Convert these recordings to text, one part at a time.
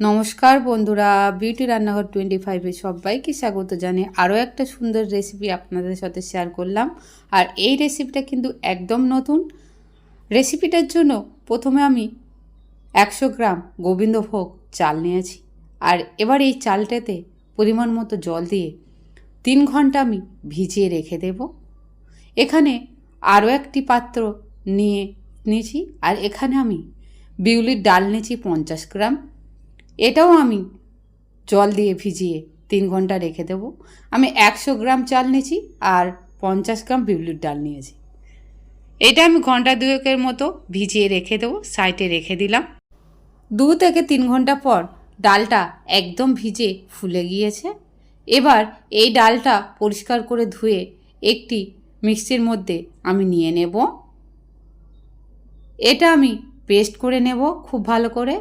নমস্কার বন্ধুরা, বিউটি রান্নাঘর টোয়েন্টি ফাইভে সবাইকে স্বাগত জানিয়ে আরও একটা সুন্দর রেসিপি আপনাদের সাথে শেয়ার করলাম। আর এই রেসিপিটা কিন্তু একদম নতুন। রেসিপিটার জন্য প্রথমে আমি একশো গ্রাম গোবিন্দভোগ চাল নিয়েছি। আর এবার এই চালটাতে পরিমাণ মতো জল দিয়ে তিন ঘণ্টা আমি ভিজিয়ে রেখে দেব। এখানে আরও একটি পাত্র নিয়ে নিয়েছি। আর এখানে আমি বিউলির ডাল নিয়েছি পঞ্চাশ গ্রাম। এটাও আমি জল দিয়ে ভিজিয়ে তিন ঘণ্টা রেখে দেবো। আমি একশো গ্রাম চাল নিয়েছি আর পঞ্চাশ গ্রাম বিউলির ডাল নিয়েছি। এটা আমি ঘণ্টা দুয়েকের মতো ভিজিয়ে রেখে দেবো, সাইডে রেখে দিলাম। দু থেকে তিন ঘণ্টা পর ডালটা একদম ভিজে ফুলে গিয়েছে। এবার এই ডালটা পরিষ্কার করে ধুয়ে একটি মিক্সির মধ্যে আমি নিয়ে নেব। এটা আমি পেস্ট করে নেব খুব ভালো করে।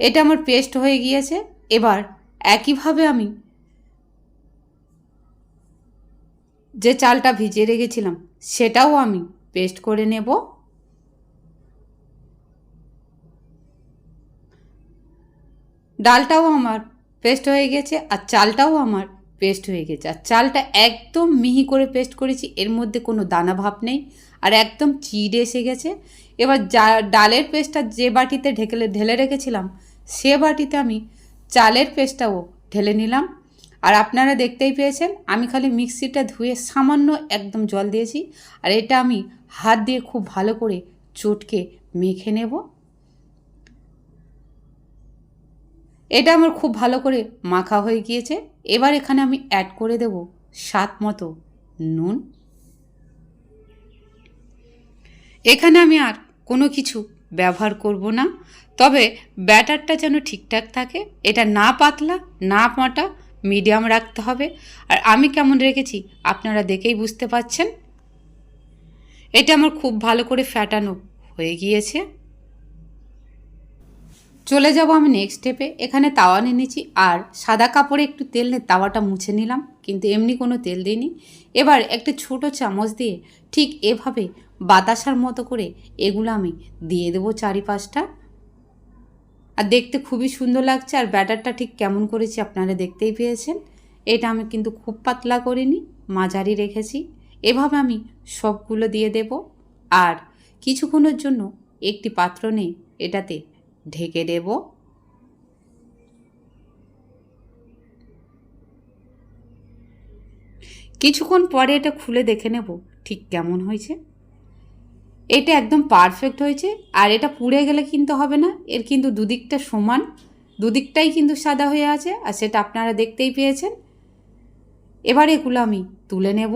এটা আমার পেস্ট হয়ে গিয়েছে। এবার একইভাবে আমি যে চালটা ভিজিয়ে রেখেছিলাম, সেটাও আমি পেস্ট করে নেব। ডালটাও আমার পেস্ট হয়ে গেছে আর চালটাও আমার পেস্ট হয়ে গেছে। আর চালটা একদম মিহি করে পেস্ট করেছি, এর মধ্যে কোনো দানা ভাব নেই আর একদম চিড়ে এসে গেছে। এবার যা ডালের পেস্টটা যে বাটিতে ঢেকে ঢেলে রেখেছিলাম সে বাটিতে আমি চালের পেস্টটাও ঢেলে নিলাম। আর আপনারা দেখতেই পেয়েছেন, আমি খালি মিক্সিটা ধুয়ে সামান্য একদম জল দিয়েছি। আর এটা আমি হাত দিয়ে খুব ভালো করে চটকে মেখে নেব। এটা আমার খুব ভালো করে মাখা হয়ে গিয়েছে। এবার এখানে আমি অ্যাড করে দেব স্বাদ মতো নুন। এখানে আমি আর কোনো কিছু ব্যবহার করব না। তবে ব্যাটারটা যেন ঠিকঠাক থাকে, এটা না পাতলা, না মোটা, মিডিয়াম রাখতে হবে। আর আমি কেমন রেখেছি, আপনারা দেখেই বুঝতে পাচ্ছেন। এটা আমার খুব ভালো করে ফ্যাটানো হয়ে গিয়েছে। চলে যাব আমি নেক্সট স্টেপে এখানে তাওয়া নিয়ে নিয়েছি আর সাদা কাপড়ে একটু তেল নিয়ে তাওয়াটা মুছে নিলাম। কিন্তু এমনি কোনো তেল দিইনি। এবার একটা ছোট চামচ দিয়ে ঠিক এভাবে বাতাসার মতো করে এগুলো আমি দিয়ে দেবো চারিপাশটা। আর দেখতে খুবই সুন্দর লাগছে, আর ব্যাটারটা ঠিক কেমন করেছি আপনারা দেখতেই পেয়েছেন। এটা আমি কিন্তু খুব পাতলা করিনি, মাঝারি রেখেছি। এভাবে আমি সবগুলো দিয়ে দেব। আর কিছুক্ষণের জন্য একটি পাত্র নেই এটাতে ঢেকে দেব। কিছুক্ষণ পরে এটা খুলে দেখে নেব ঠিক কেমন হয়েছে। এটা একদম পারফেক্ট হয়েছে। আর এটা পুড়ে গেলে কিন্তু হবে না। এর কিন্তু দুদিকটা সমান। দুদিকটাই কিন্তু সাদা হয়ে আছে। আর সেটা আপনারা দেখতেই পেয়েছেন। এবার এগুলো আমি তুলে নেব।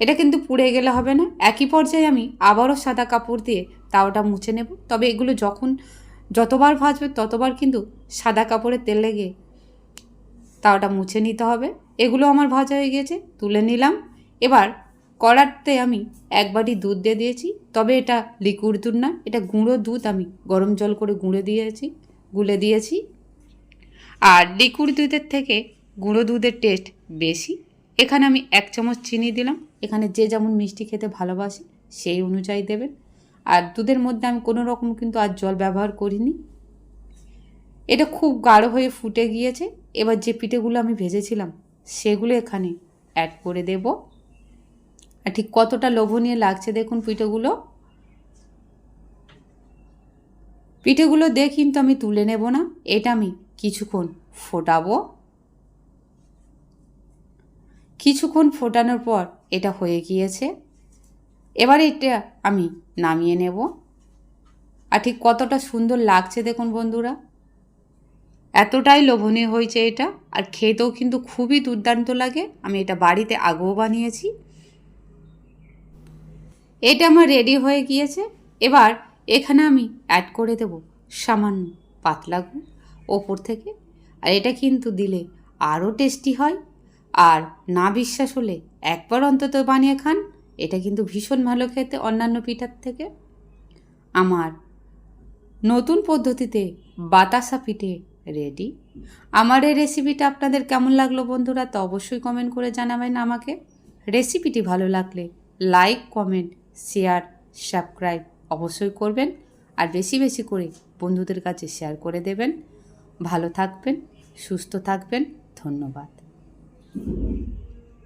এটা কিন্তু পুড়ে গেলে হবে না। একই পর্যায়ে আমি আবারও সাদা কাপড় দিয়ে তাওটা মুছে নেব। তবে এগুলো যখন যতবার ভাজবে ততবার কিন্তু সাদা কাপড়ে তেল লেগে তাওটা মুছে নিতে হবে। এগুলো আমার ভাজা হয়ে গিয়েছে তুলে নিলাম। এবার কড়াতে আমি এক বাটি দুধ দিয়ে দিয়েছি, তবে এটা লিকুইড দুধ না, এটা গুঁড়ো দুধ আমি গরম জল করে গুঁড়ো দিয়েছি, গুলে দিয়েছি। আর লিকুইড দুধের থেকে গুঁড়ো দুধের টেস্ট বেশি। এখানে আমি এক চামচ চিনি দিলাম, এখানে যে যেমন মিষ্টি খেতে ভালোবাসে সেই অনুযায়ী দেবেন। আর দুধের মধ্যে আমি কোনো রকম কিন্তু আর জল ব্যবহার করিনি। এটা খুব গাঢ় হয়ে ফুটে গিয়েছে। এবার যে পিঠেগুলো আমি ভেজেছিলাম, সেগুলো এখানে অ্যাড করে দেব। আর ঠিক কতটা লোভনীয় লাগছে দেখুন পিঠেগুলো। পিঠেগুলো দিয়ে কিন্তু আমি তুলে নেব না, এটা আমি কিছুক্ষণ ফোটাবো। কিছুক্ষণ ফোটানোর পর এটা হয়ে গিয়েছে। এবার এটা আমি নামিয়ে নেব। আর ঠিক কতটা সুন্দর লাগছে দেখুন বন্ধুরা। এতটাই লোভনীয় হয়েছে এটা, আর খেতেও কিন্তু খুবই দুর্দান্ত লাগে। আমি এটা বাড়িতে আগেও বানিয়েছি। এটা আমার রেডি হয়ে গিয়েছে। এবার এখানে আমি অ্যাড করে দেব সামান্য পাতলা গুড় ওপর থেকে। আর এটা কিন্তু দিলে আরও টেস্টি হয়। আর না বিশ্বাস হলে একবার অন্তত বানিয়ে খান। এটা কিন্তু ভীষণ ভালো খেতে অন্যান্য পিঠার থেকে। আমার নতুন পদ্ধতিতে বাতাসা পিঠে রেডি? আমার এই রেসিপিটা আপনাদের কেমন লাগল বন্ধুরা, তো অবশ্যই কমেন্ট করে জানাবেন আমাকে। রেসিপিটি ভালো লাগলে লাইক কমেন্ট শেয়ার সাবস্ক্রাইব অবশ্যই করবেন আর বেশি বেশি করে বন্ধুদের কাছে শেয়ার করে দেবেন। ভালো থাকবেন, সুস্থ থাকবেন, ধন্যবাদ।